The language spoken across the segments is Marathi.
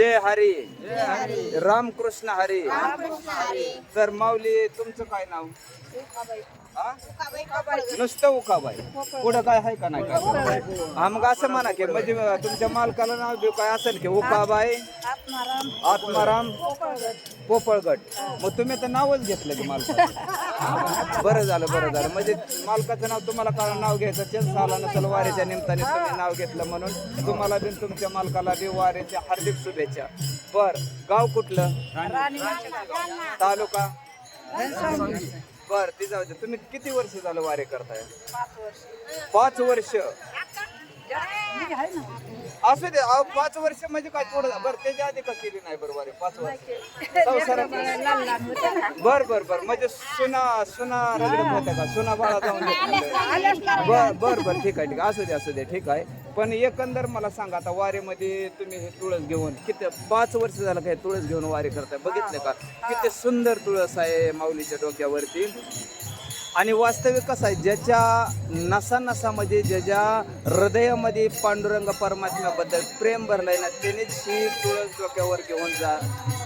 जय हरी. रामकृष्ण हरी. तर माऊली तुमचं काय नाव? नुसतं उखाबाई. पुढं काय आहे का नाही? काय हा असं म्हणा की म्हणजे तुमच्या मालकाला नाव देऊ काय असेल की उखाबाई आत्माराम. पोपळगट मग तुम्ही तर नावच घेतलं की मालकाचं. बरं झालं बरं झालं. म्हणजे मालकाचं नाव तुम्हाला कारण नाव घ्यायचं चेंज झाला नसेल वारीच्या निमित्ताने तुम्ही नाव घेतलं म्हणून तुम्हाला बी तुमच्या मालकाला बी वारीच्या हार्दिक शुभेच्छा. बर गाव कुठलं? तालुका? बर ती जाऊ दे. तुम्ही किती वर्ष झालं वारी करताय? पाच वर्ष. असू दे अहो, पाच वर्ष म्हणजे काय थोडं बरं त्याच्या आधी का केली नाही बरं वारी? पाच वर्ष. संसारात बर बर बर. म्हणजे सुना सुना रगडत होत्या का? सुना बाळा जाऊन घेतलं. बर बर बर. ठीक आहे ठीक आहे. असू दे असू दे. ठीक आहे. पण एकंदर मला सांगा आता वारीमध्ये तुम्ही हे तुळस घेऊन किती पाच वर्ष झालं काय तुळस घेऊन वारी करताय? बघितलं का? किती सुंदर तुळस आहे माऊलीच्या डोक्यावरती. आणि वास्तविक कसं आहे? ज्याच्या नसा नसामध्ये ज्याच्या हृदयामध्ये पांडुरंग परमात्म्याबद्दल प्रेम भरलंय ना त्यानेच ही तुळस डोक्यावर घेऊन जा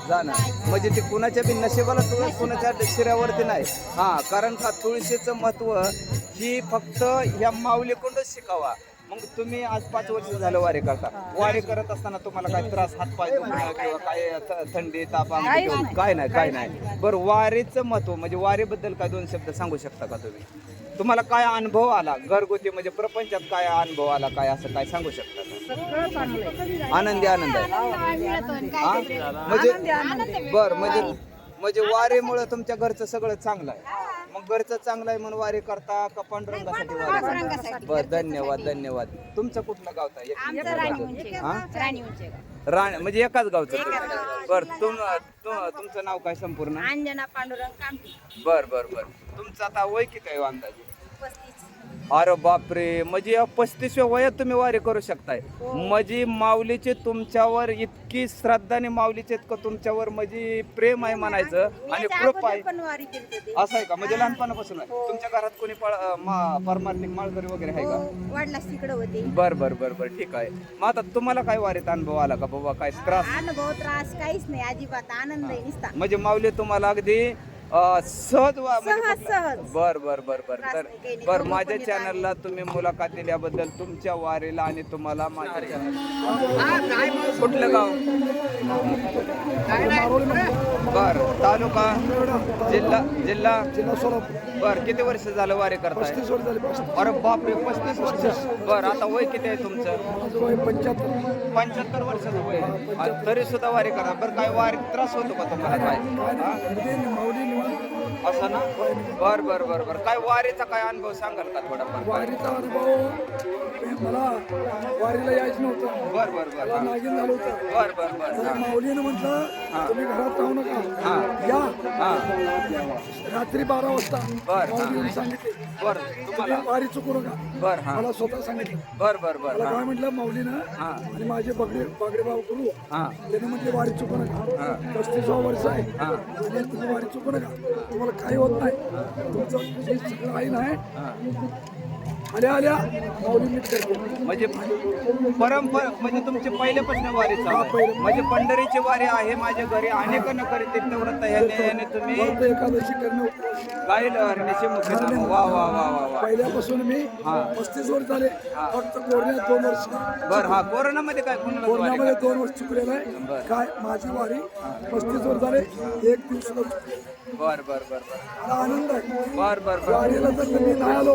जाणं म्हणजे ती कुणाच्या बी नशिबाला तुळस कुणाच्या शिऱ्यावरती नाही. हा कारण का तुळशीचं महत्त्व ही फक्त ह्या माऊलीकडूनच शिकावा. मग तुम्ही आज पाच वर्ष झालं वारी करता. वारी करत असताना तुम्हाला काय त्रास हातपाय दुखणं किंवा काय थ- थंडी ताप काय नाही काय नाही. बरं वारीचं महत्त्व म्हणजे वारीबद्दल काय दोन शब्द सांगू शकता का तुम्ही? तुम्हाला काय अनुभव आला? घरगुती म्हणजे प्रपंचात काय अनुभव आला? काय असं काय सांगू शकता का? आनंदी आनंद. आहे हा? म्हणजे बर म्हणजे म्हणजे वारीमुळे तुमच्या घरचं सगळं चांगलं आहे. मग घरचं चांगलं आहे म्हणून वारी करता का पांडुरंगासाठी वारी करता? बर धन्यवाद धन्यवाद. तुमचं कुठलं गाव आहे हा? राण म्हणजे एकाच गावचं तुम्ही. बर तुम तु- तुमचं नाव काय संपूर्ण? अंजना पांडुरंग कामठी. बर बर बर. तुमचं आता वय किती आहे हो अंदाजे? पस्तीस. अरे बापरे. म्हणजे या पस्तीसव्या वयात तुम्ही वारी करू शकताय. म्हणजे माऊलीचे तुमच्यावर इतकी श्रद्धा आणि माऊलीचे इतकं तुमच्यावर म्हणजे प्रेम आहे म्हणायचं. आणि कृप आहे. असं आहे का? म्हणजे लहानपणापासून आहे. तुमच्या घरात कोणी परमार्थिक माळकरी वगैरे आहे का? वडलास तिकडे होते. बर बर बर बर. ठीक आहे. मग आता तुम्हाला काय वारीत अनुभव आला का बाबा? काय त्रास? अनुभव त्रास काहीच नाही. अजिबात आनंद म्हणजे माऊली तुम्हाला अगदी सहज वा- म्हणजे सहज. बर बर बर बर. त्रास तर नाही, काही नाही. बर माझ्या चॅनलला तुम्ही मुलाखत दिल्याबद्दल तुमच्या वारीला आणि तुम्हाला माझ्या channel- कुठलं गाव? बर तालुका? जिल्हा जिल्हा? बर किती वर्ष झालं वारी करताय? अरे बापरे पस्तीस वर्ष. बर आता वय किती आहे तुमचं? पंच्याहत्तर. वर्षाचं वय आहे. आणि तरी सुद्धा वारी करा. बरं काय वारी त्रास होतो का तुम्हाला? काय हा? असं ना? बर बर बर बर. काय वारीचा काय अनुभव सांगाल का थोडाफार वारीचा अनुभव मला वारीला यायचं नव्हतं. बर बर बर. मला. नागिन झालं होतं. बर बर बर. तर हा. माऊलीनं म्हटलं तुम्ही घरात राहू नका. या. हा. रात्री बारा वाजता बर. माऊलीने सांगितले बर तुम्हाला? तुम्ही वारी चुकू नका. बर मला स्वतः सांगितलं. बर बर बर मला काय म्हटलं माऊलीनं हा. आणि माझे बगडे बागडे भाऊ करू हा. त्याने म्हटले वारी चुकू नका. पस्तीसवा वर्ष आहे. वारी चुकू नका. तुम्हाला काही होत नाही. तुमचं जे सगळं आहे ना? आल्या आल्या. माऊली नीट करते. म्हणजे परंपरा म्हणजे तुमची पहिल्यापासून वारी चालू आहे. म्हणजे पंढरीची वारी आहे माझ्या घरी अनेक न करीत तीर्थव्रत ह्याने याने तुम्ही व्रत एकादशी करणं उपवास. गाईल हरणीचे मुख्य. वा वा वा वा वा. पहिल्यापासून मी पस्तीस वर्ष झाले. फक्त कोरोनात दोन वर्ष. बर हा. कोरोनामध्ये काय कोणाला वारी कोरोनामध्ये दोन वर्ष चुकलेलं आहे. काय? माझी वारी पस्तीस वर्ष झाले. एक दिवस सुद्धा चुकले नाही. बर बर बर बर. मला आनंद आहे. बर बर बर. वारीला जर मी नाही आलो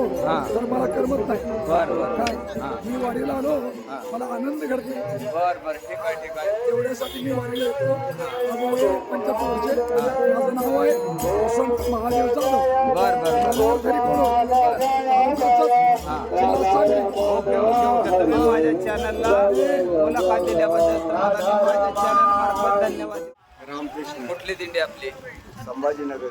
तर मला करमत नाही. बर बर. काय? मी वारीला आलो मला आनंद घडते बर बर. ठीक आहे ठीक आहे. एवढ्यासाठी मी वारीला येतो. वर्ष माझं नाव आहे संत महादेव जाधव. बर बर. माझं घरी ओके ओके ओके. तुम्ही माझ्या चॅनलला मुलाखत दिल्याबद्दल तुम्हाला मी माझ्या चॅनल मार्फत धन्यवाद. कुठली दिंडी आपली? संभाजीनगर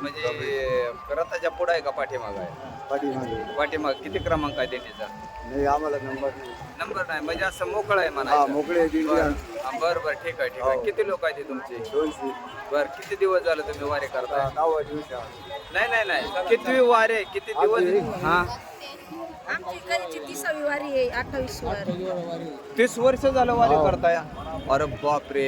म्हणजे रथाच्या पुढं आहे का पाठीमाग आहे? पाठीमागे पाठीमाग. किती क्रमांक आहे दिंडीचा? नाही आम्हाला नंबर नाही. नंबर नाही म्हणजे असं मोकळं आहे हा म्हणा मोकळे दिंडी. बरं. बरं ठीक आहे ठीक आहे. किती लोक आहेत तुमचे? दोनशे. बर किती दिवस झाले तुम्ही वारी करताय? नाव दिवशी आहे. नाही नाही नाही. किती वारे किती दिवस? हा. आमची कधीची तिसावी वारी आहे अठ्ठावीस वर. तीस वर्ष झालं वारी करताय. अरे बापरे.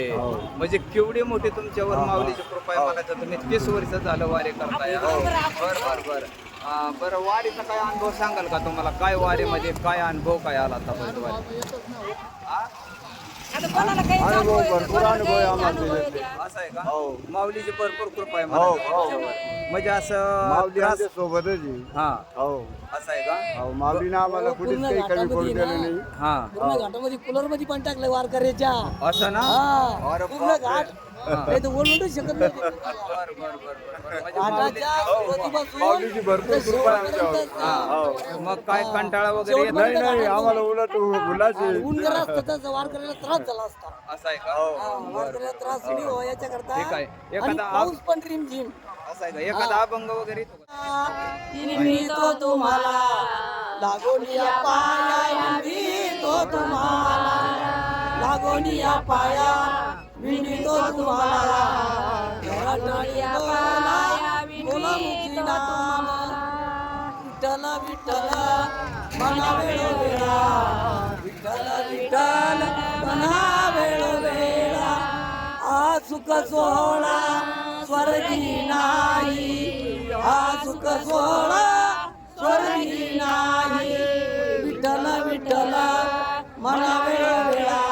म्हणजे केवढी मोठी तुमच्यावर माऊलीची कृपा आहे म्हणायचं तुम्ही तीस वर्ष झालं वारी करताय. बर बर बर. आ, बरं वारीचा काय अनुभव सांगाल का तुम्हाला? काय वारीमध्ये काय अनुभव काय आला आतापर्यंत वारी आ? आता कोणाला काही अनुभव भरपूर कोणाला अनुभव आहे काही आम्हाला अनुभव त्याच्यातले. येतो. असं आहे का? हो. माऊलीची भरपूर कृपा आहे हो, हो. म्हणजे असं माऊली त्रास आमच्या सोबतच आहे हा. हो. असं आहे का? हो माऊलीनं आम्हाला कुठेच काही कमी पडू दिलं नाही. हा. पूर्ण घाटामध्ये कूलरमध्ये पण टाकलं वारकऱ्याच्या. असं ना? हा. अरे पूर्ण बापरे. घाट. नाही तर ओरडूच शकत नाही. बर बर बर बर बर म्हणजे माऊली- घाटाच्या सुरुवातीपासून माऊलीची भरपूर ते कृपा आहे आमच्यावर. शेवटपर्यंत हो मग काय कंटाळा वगैरे येत नाही नाही आम्हाला उलट गुलाचे ऊन जर असतं तर वारकऱ्याला त्रास झाला असता असं आहे का? हा, वारकऱ्याला त्रास नाही याच्या करता ठीक आहे. आणि एखादा आप- पाऊस पण रिम झिम असं आहे का? एखादा अभंग वगैरे? येतो का? विणतो तुम्हाला. लागोनिया पाया विणतो तुम्हाला. लागोनिया पाया विणतो तुम्हाला. घराटळीया पाया विणतो नाम विठ्ठल विठ्ठल मना वेळो वेळा. विठ्ठल विठ्ठल. मना वेळो वेळा आ सुख सोहळा स्वर्गी नाही. हा सुख सोहळा स्वर्गी नाही. विठ्ठल विठ्ठल मना वेळो वेळा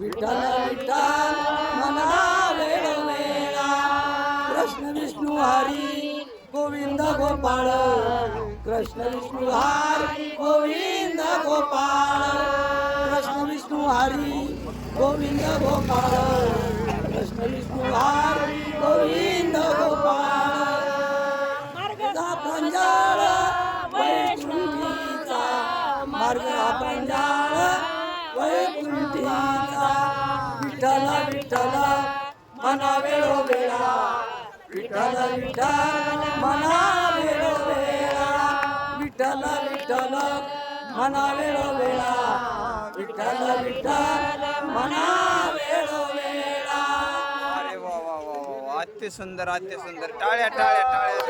विठ्ठल विठ्ठल मना वेळो वेळा कृष्ण विष्णू हरी गोविंद गोपाळ. कृष्ण विष्णू हरी गोविंद गोपाळ. हरी गोविंद गोपाळ. कृष्ण विष्णू हरी गोविंद गोपाळ. मार्गा पंजाळ वैकुंठीचा. मार्ग पंजाळ वैकुंठीचा. विठ्ठल विठ्ठल मना वेळो. वेळा विठ्ठल विठ्ठल मना वेळो. वेळा विठ्ठल विठ्ठल मना वेळो वेळा. विठ्ठल अरे वा वा वा वा वा. अति सुंदर अति सुंदर. टाळ्या टाळ्या टाळ्या.